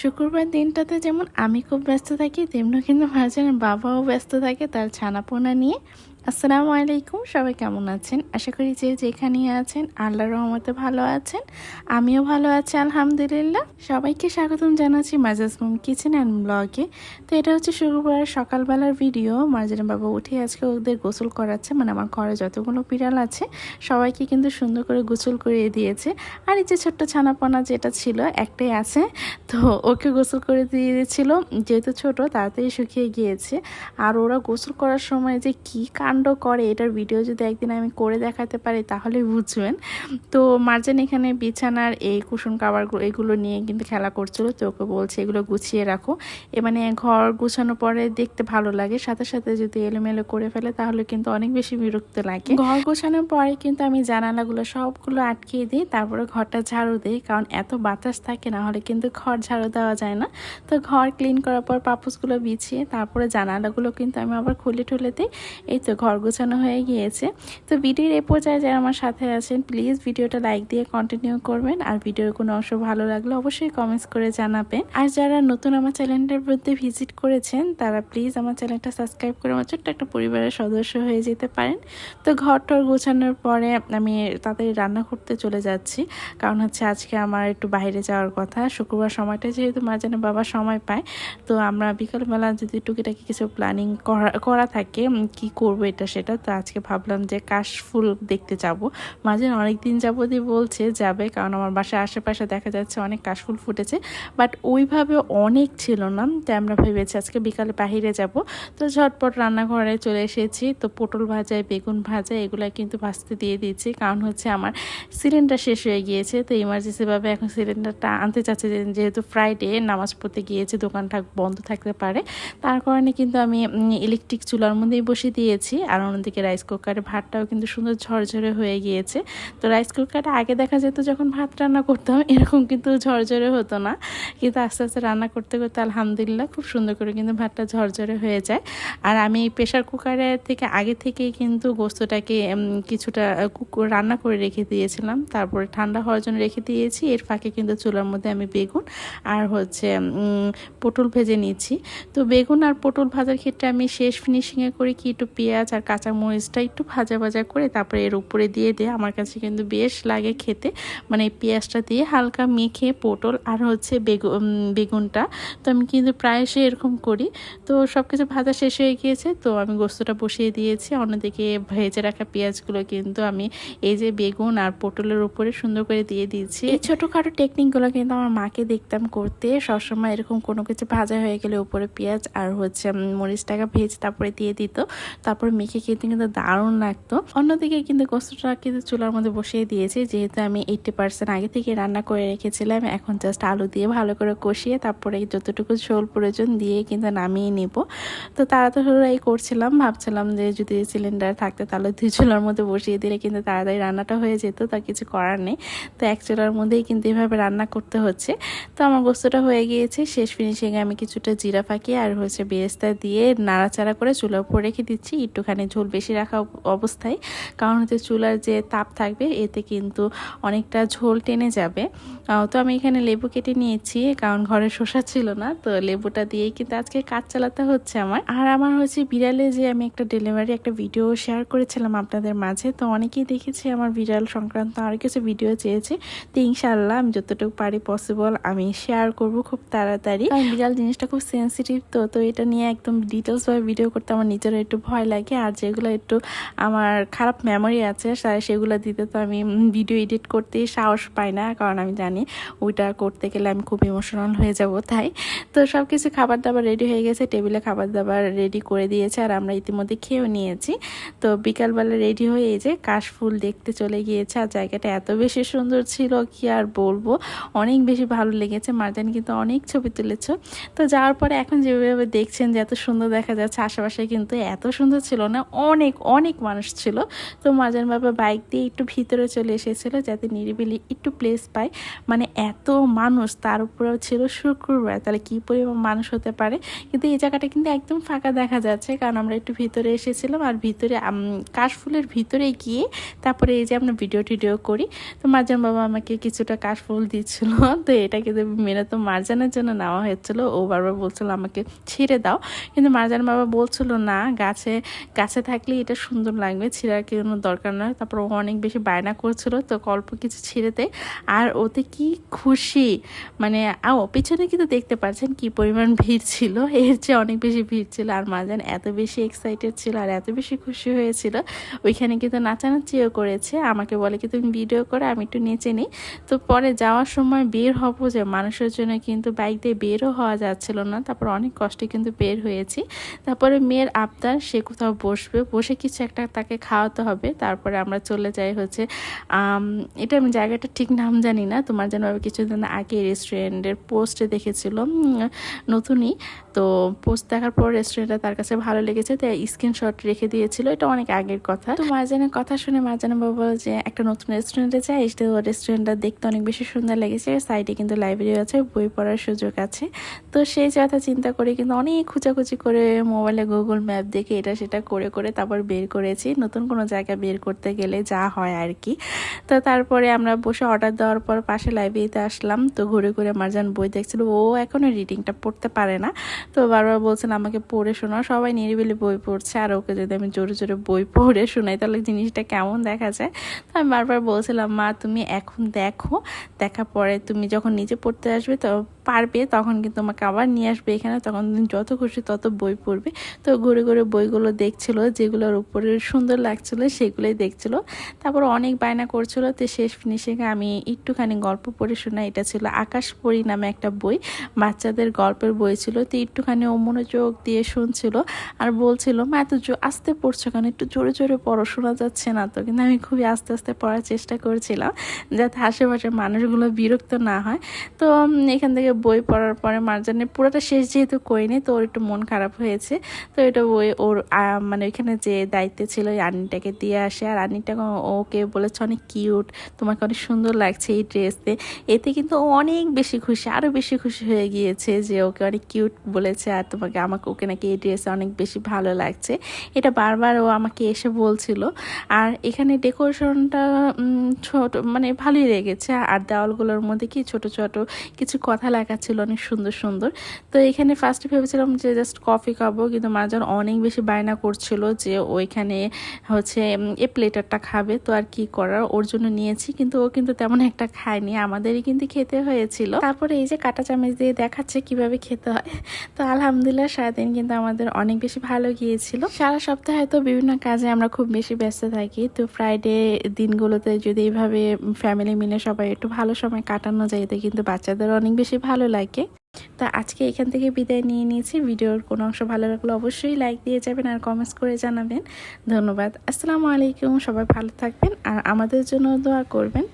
শুক্রবার দিনটাতে যেমন আমি খুব ব্যস্ত থাকি, তেমনি কিন্তু মাঝে বাবাও ব্যস্ত থাকে তার ছানাপোনা নিয়ে। আসসালামু আলাইকুম, সবাই কেমন আছেন? আশা করি যে যেখানেই আছেন আল্লাহ রহমতে ভালো আছেন। আমিও ভালো আছি, আলহামদুলিল্লাহ। সবাইকে স্বাগতম জানাচ্ছি মাজাজ মোম কিচেন অ্যান্ড ব্লগে। তো এটা হচ্ছে শুক্রবার সকালবেলার ভিডিও। মার্জানা বাবা উঠে আজকে ওদের গোসল করাচ্ছে মানে আমার ঘরে যতগুলো বিড়াল আছে, সবাইকে কিন্তু সুন্দর করে গোসল করিয়ে দিয়েছে। আর এই যে ছোট্ট ছানাপনা যেটা ছিল, একটাই আছে, তো ওকে গোসল করে দিয়ে দিয়েছিল। যেহেতু ছোট, তাড়াতাড়ি শুকিয়ে গিয়েছে। আর ওরা গোসল করার সময় যে কী কি কাণ্ড করে, এটার ভিডিও যদি একদিন আমি করে দেখাতে পারি তাহলে বুঝবেন। তো মার্জান এখানে বিছানার এই কুশন কাবার এগুলো নিয়ে কিন্তু খেলা করছিল, তো ওকে বলছে এগুলো গুছিয়ে রাখো। এ মানে ঘর গুছানোর পরে দেখতে ভালো লাগে, সাথে সাথে যদি এলোমেলো করে ফেলে তাহলে কিন্তু অনেক বেশি বিরক্ত লাগে। ঘর গোছানোর পরে কিন্তু আমি জানালাগুলো সবগুলো আটকিয়ে দিই, তারপরে ঘরটা ঝাড়ু দিই, কারণ এত বাতাস থাকে, না হলে কিন্তু ঘর ঝাড়ু দেওয়া যায় না। তো ঘর ক্লিন করার পর পাপুসগুলো বিছিয়ে, তারপরে জানালাগুলো কিন্তু আমি আবার খুলে টুলে দিই। এই তো ঘর গোছানো হয়ে গিয়েছে। তো ভিডিওর এ পর্যায়ে যারা আমার সাথে আছেন প্লিজ ভিডিওটা লাইক দিয়ে কন্টিনিউ করবেন। আর ভিডিওর কোনো অংশ ভালো লাগলে অবশ্যই কমেন্টস করে জানাবেন। আর যারা নতুন আমার চ্যানেলটার মধ্যে ভিজিট করেছেন, তারা প্লিজ আমার চ্যানেলটা সাবস্ক্রাইব করে আমার ছোট্ট একটা পরিবারের সদস্য হয়ে যেতে পারেন। তো ঘর টর গোছানোর পরে আমি তাড়াতাড়ি রান্না করতে চলে যাচ্ছি। কারণ হচ্ছে আজকে আমার একটু বাইরে যাওয়ার কথা। শুক্রবার সময়টা যেহেতু মাঝানে বাবা সময় পায়, তো আমরা বিকালবেলা যদি টুকিটাকি কিছু প্ল্যানিং করা করা থাকে কি করব এটা সেটা। তো আজকে ভাবলাম যে কাশফুল দেখতে যাব। মাঝে অনেক দিন যাবতই বলছে যাবে, কারণ আমার বাসার আশেপাশে দেখা যাচ্ছে অনেক কাশফুল ফুটেছে। বাট ওইভাবে অনেক ছিল না, তাই আমরা ভেবেছি আজকে বিকালে বাহিরে যাব। তো ঝটপট রান্নাঘরে চলে এসেছি। তো পটল ভাজা, বেগুন ভাজা, এগুলো কিন্তু ভাজতে দিয়ে দিয়েছি। কারণ হচ্ছে আমার সিলিন্ডার শেষ হয়ে গিয়েছে। তো ইমার্জেন্সিভাবে এখন সিলিন্ডারটা আনতে চাচ্ছে। যেহেতু ফ্রাইডে নামাজ পড়তে গিয়েছে দোকানটা বন্ধ থাকতে পারে। তার কারণে কিন্তু আমি ইলেকট্রিক চুলার মধ্যেই বসে দিয়েছি। আর অন্যদিকে রাইস কুকারে ভাতটাও কিন্তু সুন্দর ঝরঝরে হয়ে গিয়েছে। তো রাইস কুকারটা আগে দেখা যেত যখন ভাত রান্না করতাম, এরকম কিন্তু ঝরঝরে হতো না। কিন্তু আস্তে আস্তে রান্না করতে করতে আলহামদুলিল্লাহ খুব সুন্দর করে কিন্তু ভাতটা ঝরঝরে হয়ে যায়। আর আমি প্রেশার কুকারের থেকে আগে থেকেই কিন্তু গোস্তটাকে কিছুটা রান্না করে রেখে দিয়েছিলাম। তারপরে ঠান্ডা হওয়ার জন্য রেখে দিয়েছি। এর ফাঁকে কিন্তু চুলার মধ্যে আমি বেগুন আর হচ্ছে পটল ভেজে নিয়েছি তো বেগুন আর পটল ভাজার ক্ষেত্রে আমি শেষ ফিনিশিংয়ে করে কি একটু পেঁয়াজ আর কাঁচা মরিচটা একটু ভাজা ভাজা করে তারপরে এর উপরে দিয়ে দিয়ে আমার কাছে কিন্তু বেশ লাগে খেতে। মানে পেঁয়াজটা দিয়ে হালকা মেখে, পটল আর হচ্ছে বেগুন বেগুনটা। তো আমি কিন্তু প্রায়শই এরকম করি। তো সব কিছু ভাজা শেষ হয়ে গিয়েছে, তো আমি গোস্তটা বসিয়ে দিয়েছি। অন্যদিকে ভেজে রাখা পেঁয়াজগুলো কিন্তু আমি এই যে বেগুন আর পটলের উপরে সুন্দর করে দিয়ে দিয়েছি। এই ছোটোখাটো টেকনিকগুলো কিন্তু আমার মাকে দেখতাম করতে। সবসময় এরকম কোনো কিছু ভাজা হয়ে গেলে উপরে পেঁয়াজ আর হচ্ছে মরিচটাকে ভেজে তারপরে দিয়ে দিত। তারপর মেখে খেতে কিন্তু দারুণ লাগতো। অন্যদিকে কিন্তু গোস্তটা কিন্তু চুলার মধ্যে বসিয়ে দিয়েছি। যেহেতু আমি এইটটি পার্সেন্ট আগে থেকে রান্না করে রেখেছিলাম, এখন জাস্ট আলু দিয়ে ভালো করে কষিয়ে তারপরে যতটুকু ঝোল প্রয়োজন দিয়ে কিন্তু নামিয়ে নিব। তো তাড়াতাড়ি করছিলাম, ভাবছিলাম যে যদি সিলিন্ডার থাকতে তাহলে দুই চুলার মধ্যে বসিয়ে দিলে কিন্তু তাড়াতাড়ি রান্নাটা হয়ে যেত, তা কিছু করার নেই। তো এক চুলার মধ্যেই কিন্তু এভাবে রান্না করতে হচ্ছে। তো আমার গোস্তটা হয়ে গিয়েছে, শেষ ফিনিশিংয়ে আমি কিছুটা জিরা ফাঁকি আর হচ্ছে বেরেস্তা দিয়ে নাড়াচাড়া করে চুলার উপর রেখে দিচ্ছি। একটুখানি ঝোল বেশি রাখা অবস্থায়। কারণ হচ্ছে চুলার যে তাপ থাকবে, এতে কিন্তু অনেকটা ঝোল টেনে যাবে। তো আমি এখানে লেবু কেটে নিয়েছি, কারণ ঘরে শসা ছিল না, তো লেবুটা দিয়েই কিন্তু আজকে কাজ চালাতে হচ্ছে আমার। আর আমার হচ্ছে বিড়ালে যে আমি একটা ডেলিভারি একটা ভিডিও শেয়ার করেছিলাম আপনাদের মাঝে, তো অনেকেই দেখেছি আমার বিড়াল সংক্রান্ত আর কিছু ভিডিও চেয়েছে। তো ইনশাল্লাহ আমি যতটুকু পারি পসিবল আমি শেয়ার করব খুব তাড়াতাড়ি। বিড়াল জিনিসটা খুব সেন্সিটিভ তো তো এটা নিয়ে একদম ডিটেলস ভাবে ভিডিও করতে আমার নিজেরও একটু ভয় লাগে। আর যেগুলো একটু আমার খারাপ মেমোরি আছে সেগুলো দিতে তো আমি ভিডিও এডিট করতেই সাহস পাই না। কারণ আমি জানি ওইটা করতে গেলে আমি খুব ইমোশনাল হয়ে যাব, তাই। তো সব কিছু খাবার দাবার রেডি হয়ে গেছে টেবিলে খাবার দাবার রেডি করে দিয়েছে আর আমরা ইতিমধ্যে খেয়েও নিয়েছি। তো বিকালবেলা রেডি হয়ে এই যে কাশফুল দেখতে চলে গিয়েছে আর জায়গাটা এত বেশি সুন্দর ছিল, কি আর বলব? অনেক বেশি ভালো লেগেছে। মার্জানি কিন্তু অনেক ছবি তুলেছ। তো যাওয়ার পরে এখন যেভাবে দেখছেন যে এত সুন্দর দেখা যাচ্ছে, আশেপাশে কিন্তু এত সুন্দর ছিল না অনেক অনেক মানুষ ছিল। তো মাজান বাবা বাইক দিয়ে একটু ভিতরে চলে এসেছিল যাতে নিরিবিলি একটু প্লেস পায়। মানে এত মানুষ, তার উপরেও ছিল শুক্রবার। তাহলে কী পরিমাণ মানুষ হতে পারে? কিন্তু এই জায়গাটা কিন্তু একদম ফাঁকা দেখা যাচ্ছে। কারণ আমরা একটু ভিতরে এসেছিলাম আর ভিতরে কাশফুলের ভিতরে গিয়ে তারপরে এই যে আমরা ভিডিও টিডিও করি। তো মারজান বাবা আমাকে কিছুটা কাশফুল দিচ্ছিল। তো এটা কিন্তু মেনে তো মারজানের জন্য নেওয়া হয়েছিল। ও বারবার বলছিল আমাকে ছেড়ে দাও। কিন্তু মারজান বাবা বলছিল, না, গাছে গাছে থাকলে এটা সুন্দর লাগবে, ছিঁড়ার কোনো দরকার নয়। তারপর ও অনেক বেশি বায়না করছিল, তো অল্প কিছু ছিঁড়েতে আর ওতে কি খুশি মানে ও পিছনে কিন্তু দেখতে পাচ্ছেন কি পরিমাণ ভিড় ছিল, এর চেয়ে অনেক বেশি ভিড় ছিল। আর মাজান এত বেশি এক্সাইটেড ছিল আর এত বেশি খুশি হয়েছিল। ওইখানে কিন্তু নাচানাচিও করেছে, আমাকে বলে কি, তুমি ভিডিও করে, আমি একটু নেচে নিই। তো পরে যাওয়ার সময় বের হব যে, মানুষের জন্য কিন্তু বাইক দিয়ে বেরও হওয়া যাচ্ছিল না। তারপর অনেক কষ্টে কিন্তু বের হয়েছি। তারপরে মেয়ের আবদার, সে কোথাও বসবে, বসে কিছু একটা তাকে খাওয়াতে হবে। তারপরে আমরা চলে যাই হচ্ছে এটা আমি জায়গাটা ঠিক নাম জানি না, তোমার যেন কিছুদিন আগে রেস্টুরেন্টের পোস্টে দেখেছিল নতুনই। তো পোস্ট দেখার পর রেস্টুরেন্টটা তার কাছে ভালো লেগেছে, তাই স্ক্রিনশট রেখে দিয়েছিল, এটা অনেক আগের কথা। তো মারজানের কথা শুনে মারজানা বাবা যে, একটা নতুন রেস্টুরেন্টে যাই তো রেস্টুরেন্টটা দেখতে অনেক বেশি সুন্দর লেগেছে সাইডে কিন্তু লাইব্রেরি আছে, বই পড়ার সুযোগ আছে। তো সেই কথা চিন্তা করে কিন্তু অনেক খুঁচাখুচি করে মোবাইলে গুগল ম্যাপ দেখে এটা সেটা করে করে তারপর বের করেছি। নতুন কোনো জায়গা বের করতে গেলে যা হয় আর কি তো তারপরে আমরা বসে অর্ডার দেওয়ার পর পাশে লাইব্রেরিতে আসলাম। তো ঘুরে ঘুরে মারজান বই দেখছিল। ও এখনও রিডিংটা পড়তে পারে না। তো বারবার বলছেন আমাকে পড়ে শোনাও। সবাই নিরিবিলি বই পড়ছে। আর ওকে যদি আমি জোরে জোরে বই পড়ে শোনাই, তাহলে জিনিসটা কেমন দেখা যায়? তো আমি বারবার বলছিলাম, মা, তুমি এখন দেখো। দেখার পরে তুমি যখন নিজে পড়তে আসবে, তো পারবে, তখন কিন্তু তোমাকে আবার নিয়ে আসবে এখানে? তখন যত খুশি তত বই পড়বে। তো ঘুরে ঘুরে বইগুলো দেখছিল, যেগুলোর উপরে সুন্দর লাগছিল সেগুলোই দেখছিল। তারপর অনেক বায়না করছিল, তো শেষ ফিনিশিংয়ে আমি একটুখানি গল্প পড়ে শোনা এটা ছিল আকাশ পড়ি নামে একটা বই। বাচ্চাদের গল্পের বই ছিল, তো একটুখানি ও মনোযোগ দিয়ে শুনছিল আর বলছিল, মা, এত আস্তে পড়ছো কেন? একটু জোরে জোরে পড়ো, শোনা যাচ্ছে না তো। কিন্তু আমি খুবই আস্তে আস্তে পড়ার চেষ্টা করছিলাম, যাতে আশেপাশের মানুষগুলো বিরক্ত না হয়। তো এখান থেকে বই পড়ার পরে মার্জানে পুরোটা শেষ যেহেতু করিনি, তো ওর একটু মন খারাপ হয়েছে। তো এটা বই ওর মানে ওইখানে যে দায়িত্বে ছিল ওই আনিটাকে দিয়ে আসে। আর আনিটা ওকে বলেছে অনেক কিউট তোমাকে অনেক সুন্দর লাগছে এই ড্রেসতে এতে কিন্তু ও অনেক বেশি খুশি আরও বেশি খুশি হয়ে গিয়েছে যে ওকে অনেক কিউট বলেছে আর তোমাকে, আমাকে, ওকে নাকি এই ড্রেসে অনেক বেশি ভালো লাগছে। এটা বারবার ও আমাকে এসে বলছিল। আর এখানে ডেকোরেশনটা ছোট মানে ভালোই লেগেছে। আর দেওয়ালগুলোর মধ্যে কি ছোট ছোট কিছু কথা লেখা ছিল অনেক সুন্দর সুন্দর। তো এখানে ফার্স্টে ভেবেছিলাম যে জাস্ট কফি খাব, কিন্তু মাজন অনেক বেশি বায়না করছিল যে ওইখানে হচ্ছে এ প্লেটারটা খাবে, তো আর কি করার? ওর জন্য নিয়েছি, কিন্তু ও কিন্তু তেমন একটা খায়নি, আমাদেরই কিন্তু খেতে হয়েছিল। তারপরে এই যে কাটা চামচ দিয়ে দেখাচ্ছে কীভাবে খেতে হয়, তো আলহামদুলিল্লাহ সারাদিন কিন্তু আমাদের অনেক বেশি ভালো গিয়েছিল। সারা সপ্তাহে তো বিভিন্ন কাজে আমরা খুব বেশি ব্যস্ত থাকি, তো ফ্রাইডে দিনগুলোতে যদি এইভাবে ফ্যামিলি মিলে সবাই একটু ভালো সময় কাটানো যায়, এতে কিন্তু বাচ্চাদের অনেক বেশি ভালো লাগে। তা আজকে এখান থেকে বিদায় নিয়ে নিয়েছি। ভিডিওর কোনো অংশ ভালো লাগলে অবশ্যই লাইক দিয়ে যাবেন আর কমেন্টস করে জানাবেন। ধন্যবাদ। আসসালামু আলাইকুম। সবাই ভালো থাকবেন আর আমাদের জন্য দোয়া করবেন।